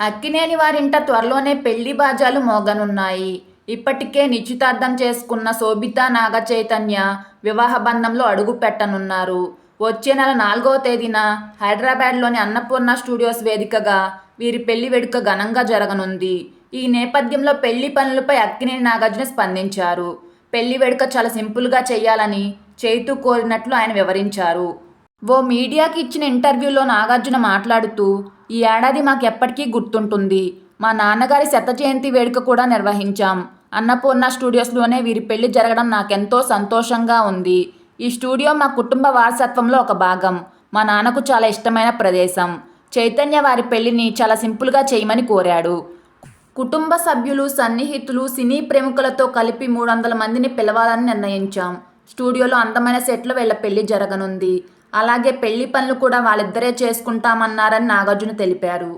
అక్కినేని వారింట త్వరలోనే పెళ్ళి బాజాలు మోగనున్నాయి. ఇప్పటికే నిశ్చితార్థం చేసుకున్న శోభితా నాగ చైతన్య వివాహ బంధంలో అడుగు పెట్టనున్నారు. వచ్చే నెల నాలుగవ తేదీన హైదరాబాద్లోని అన్నపూర్ణ స్టూడియోస్ వేదికగా వీరి పెళ్ళి వేడుక ఘనంగా జరగనుంది. ఈ నేపథ్యంలో పెళ్ళి పనులపై అక్కినేని నాగార్జున స్పందించారు. పెళ్ళి వేడుక చాలా సింపుల్గా చేయాలని చైతు కోరినట్లు ఆయన వివరించారు. ఓ మీడియాకి ఇచ్చిన ఇంటర్వ్యూలో నాగార్జున మాట్లాడుతూ ఈ ఏడాది మాకు ఎప్పటికీ గుర్తుంటుంది. మా నాన్నగారి శత జయంతి వేడుక కూడా నిర్వహించాం. అన్నపూర్ణ స్టూడియోస్లోనే వీరి పెళ్ళి జరగడం నాకెంతో సంతోషంగా ఉంది. ఈ స్టూడియో మా కుటుంబ వారసత్వంలో ఒక భాగం. మా నాన్నకు చాలా ఇష్టమైన ప్రదేశం. చైతన్య వారి పెళ్ళిని చాలా సింపుల్గా చేయమని కోరాడు. కుటుంబ సభ్యులు సన్నిహితులు సినీ ప్రముఖులతో కలిపి మూడు వందల మందిని పిలవాలని నిర్ణయించాం. స్టూడియోలో అందమైన సెట్లో వీళ్ళ పెళ్ళి జరగనుంది. అలాగే పెళ్ళి పనులు కూడా వాళ్ళిద్దరే చేసుకుంటామన్నారని నాగార్జున తెలిపారు.